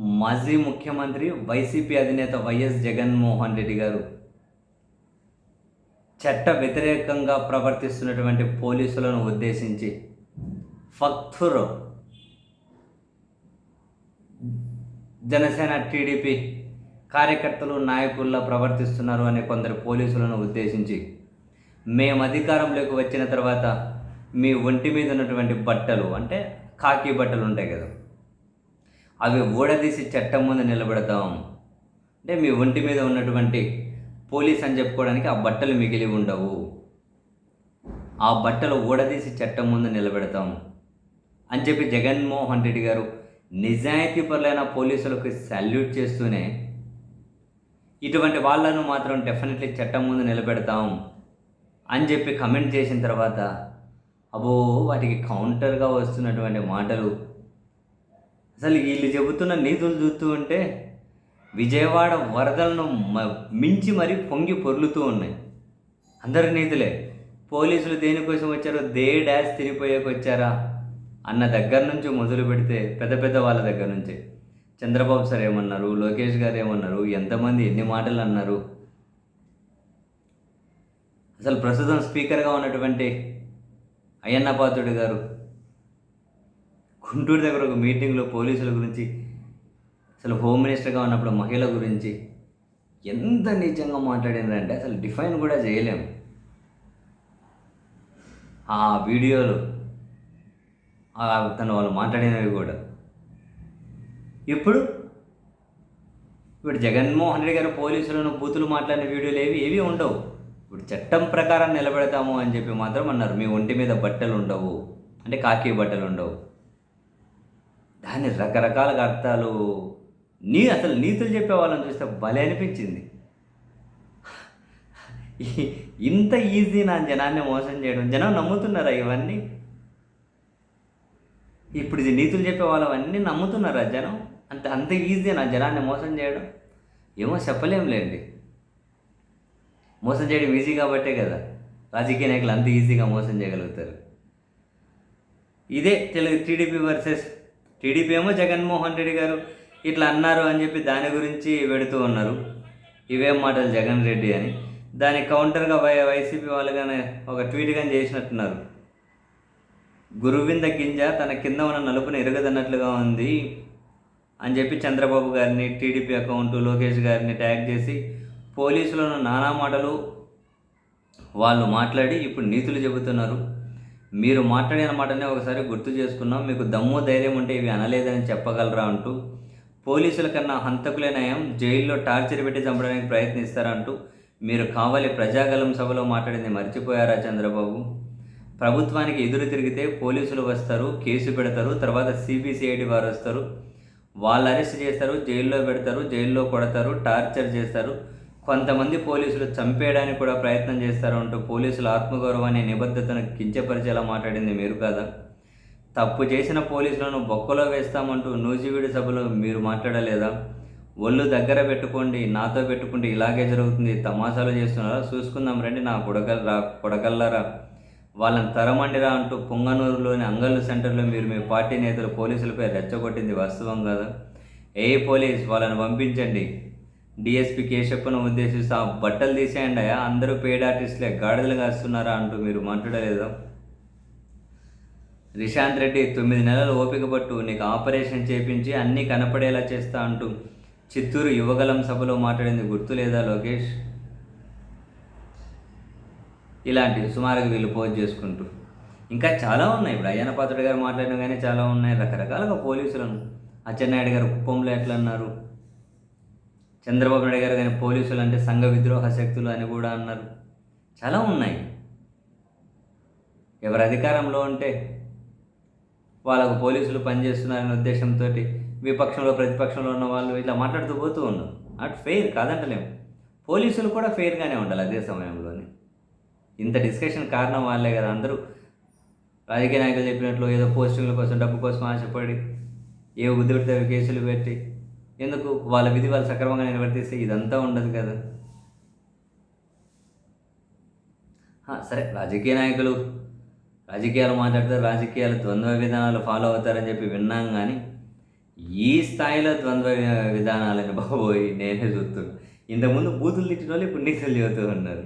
మాజీ ముఖ్యమంత్రి వైసీపీ అధినేత వైఎస్ జగన్మోహన్ రెడ్డి గారు చట్ట వ్యతిరేకంగా ప్రవర్తిస్తున్నటువంటి పోలీసులను ఉద్దేశించి ఫక్తుర్ జనసేన టీడీపీ కార్యకర్తలు నాయకుల్లో ప్రవర్తిస్తున్నారు అనే కొందరు పోలీసులను ఉద్దేశించి మేము అధికారంలోకి వచ్చిన తర్వాత మీ ఒంటి మీద ఉన్నటువంటి బట్టలు అంటే కాకి బట్టలు ఉంటాయి కదా అవి ఊడదీసి చట్టం ముందు నిలబెడతాం. అంటే మీ ఒంటి మీద ఉన్నటువంటి పోలీస్ అని చెప్పుకోవడానికి ఆ బట్టలు మిగిలి ఉండవు. ఆ బట్టలు ఊడదీసి చట్టం ముందు నిలబెడతాం. అని చెప్పి జగన్మోహన్ రెడ్డి గారు నిజాయితీపరులైన పోలీసులకు సల్యూట్ చేస్తూనే ఇటువంటి వాళ్ళను మాత్రం డెఫినెట్లీ చట్టం ముందు నిలబెడతాం అని చెప్పి కమెంట్ చేసిన తర్వాత అబో వాటికి కౌంటర్గా వస్తున్నటువంటి మాటలు అసలు వీళ్ళు చెబుతున్న నీతులు చూస్తూ ఉంటే విజయవాడ వరదలను మ- మించి మరీ పొంగి పొర్లుతూ ఉన్నాయి. అందరి నీతులే. పోలీసులు దేనికోసం వచ్చారో దే డాష్ తిరిగిపోయాక వచ్చారా? అన్న దగ్గర నుంచి మొదలు పెడితే పెద్ద పెద్ద వాళ్ళ దగ్గర నుంచి. చంద్రబాబు సార్ ఏమన్నారు? లోకేష్ గారు ఏమన్నారు? ఎంతమంది ఎన్ని మాటలు అన్నారు? అసలు ప్రస్తుతం స్పీకర్గా ఉన్నటువంటి అయ్యన్నపాతుడు గారు గుంటూరు దగ్గర ఒక మీటింగ్లో పోలీసుల గురించి అసలు హోమ్ మినిస్టర్గా ఉన్నప్పుడు మహిళల గురించి ఎంత నిజంగా మాట్లాడినారంటే అసలు డిఫైన్ కూడా చేయలేము ఆ వీడియోలు తను వాళ్ళు మాట్లాడినవి కూడా. ఇప్పుడు ఇప్పుడు జగన్మోహన్ రెడ్డి గారు పోలీసులను బూతులు మాట్లాడిన వీడియోలు ఏవి ఏవి ఉండవు. ఇప్పుడు చట్టం ప్రకారం నిలబెడతాము అని చెప్పి మాత్రం అన్నారు. మీ ఒంటి మీద బట్టలు ఉండవు. అంటే కాకి బట్టలు ఉండవు. దాని రకరకాల అర్థాలు నీ అసలు నీతులు చెప్పే వాళ్ళని చూస్తే భలే అనిపించింది. ఇంత ఈజీ నా జనాన్ని మోసం చేయడం జనం నమ్ముతున్నారా ఇవన్నీ? ఇప్పుడు ఇది నీతులు చెప్పే వాళ్ళవన్నీ నమ్ముతున్నారా జనం? అంత అంత ఈజీ నా జనాన్ని మోసం చేయడం? ఏమో చెప్పలేంలేండి మోసం చేయడం ఈజీ కాబట్టే కదా. రాజకీయ నాయకులు అంత ఈజీగా మోసం చేయగలుగుతారు. ఇదే తెలుగు టీడీపీ వర్సెస్ టీడీపీ ఏమో జగన్మోహన్ రెడ్డి గారు ఇట్లా అన్నారు అని చెప్పి దాని గురించి పెడుతూ ఉన్నారు. ఇవేం మాటలు జగన్ రెడ్డి అని. దానికి కౌంటర్గా వై వైసీపీ వాళ్ళు కానీ ఒక ట్వీట్ కానీ చేసినట్టున్నారు. గురువింద గింజ తన కింద ఉన్న నలుపుని ఎరగదన్నట్లుగా ఉంది అని చెప్పి చంద్రబాబు గారిని టీడీపీ అకౌంట్ లోకేష్ గారిని ట్యాగ్ చేసి పోలీసులను నానా మాటలు వాళ్ళు మాట్లాడి ఇప్పుడు నీతులు చెబుతున్నారు. మీరు మాట్లాడిన మాటనే ఒకసారి గుర్తు చేసుకున్నాం. మీకు దమ్ము ధైర్యం ఉంటే ఇవి అనలేదని చెప్పగలరా అంటూ పోలీసుల కన్నా హంతకులే నయం జైల్లో టార్చర్ పెట్టి చంపడానికి ప్రయత్నిస్తారంటూ మీరు కావాలి ప్రజాగలం సభలో మాట్లాడింది మర్చిపోయారా చంద్రబాబు? ప్రభుత్వానికి ఎదురు తిరిగితే పోలీసులు వస్తారు కేసు పెడతారు తర్వాత సిబిసిఐడి వారు వస్తారు. వాళ్ళు అరెస్ట్ చేస్తారు జైల్లో పెడతారు జైల్లో కొడతారు టార్చర్ చేస్తారు. కొంతమంది పోలీసులు చంపేయడానికి కూడా ప్రయత్నం చేస్తారు అంటూ పోలీసుల ఆత్మగౌరవాన్ని నిబద్ధతను కించపరిచేలా మాట్లాడింది మీరు కాదా? తప్పు చేసిన పోలీసులను బొక్కలో వేస్తామంటూ నూజివీడి సభలో మీరు మాట్లాడలేదా? ఒళ్ళు దగ్గర పెట్టుకోండి నాతో పెట్టుకుంటే ఇలాగే జరుగుతుంది తమాషాలు చేస్తున్నారా? చూసుకుందాం రండి నా కొడకల్రా కొడకల్లారా వాళ్ళని తరమండిరా అంటూ పొంగనూరులోని అంగళ్ళు సెంటర్లో మీరు మీ పార్టీ నేతలు పోలీసులపై రెచ్చగొట్టింది వాస్తవం కదా? ఏ పోలీస్ వాళ్ళని పంపించండి. డిఎస్పీ కేశప్పను ఉద్దేశిస్తూ ఆ బట్టలు తీసేయండి అయ్యా. అందరూ పేడ్ ఆర్టిస్టులే గాడిదలు కాస్తున్నారా అంటూ మీరు మాట్లాడలేదు రిషాంత్ రెడ్డి తొమ్మిది నెలలు ఓపిక పట్టు నీకు ఆపరేషన్ చేపించి అన్నీ కనపడేలా చేస్తా అంటూ చిత్తూరు యువగలం సభలో మాట్లాడింది. గుర్తు లేదా లోకేష్? ఇలాంటివి సుమారుగా వీళ్ళు పోజ్ చేసుకుంటూ. ఇంకా చాలా ఉన్నాయి. ఇప్పుడు అయ్యన్న పాత్రుడు గారు మాట్లాడిన కానీ చాలా ఉన్నాయి. రకరకాలుగా పోలీసులను. అచ్చెన్నాయుడు గారు కుప్పంలో ఎట్లా అన్నారు చంద్రబాబు నాయుడు గారు కానీ పోలీసులు అంటే సంఘ విద్రోహ శక్తులు అని కూడా అన్నారు. చాలా ఉన్నాయి. ఎవరు అధికారంలో ఉంటే వాళ్ళకు పోలీసులు పనిచేస్తున్నారనే ఉద్దేశంతో విపక్షంలో ప్రతిపక్షంలో ఉన్న వాళ్ళు ఇట్లా మాట్లాడుతూ పోతూ ఉన్నారు. అటు ఫెయిర్ కాదంటలేము పోలీసులు కూడా ఫెయిర్గానే ఉండాలి అదే సమయంలోనే. ఇంత డిస్కషన్ కారణం వాళ్ళే కదా. అందరూ రాజకీయ నాయకులు చెప్పినట్లు ఏదో పోస్టింగ్ల కోసం డబ్బు కోసం ఆశపడి ఏ ఉద్యోగితే కేసులు పెట్టి ఎందుకు? వాళ్ళ విధి వాళ్ళు సక్రమంగా నిర్వర్తిస్తే ఇదంతా ఉండదు కదా. సరే రాజకీయ నాయకులు రాజకీయాలు మాట్లాడితే రాజకీయాలు ద్వంద్వ విధానాలు ఫాలో అవుతారని చెప్పి విన్నాం కానీ ఈ స్థాయిలో ద్వంద్వ విధానాలని బాబోయ్ నేనే చూస్తున్నాను ఇంతకుముందు బూతులు తిట్టిన వాళ్ళు ఇప్పుడు నీతులు చెబుతూ ఉన్నారు.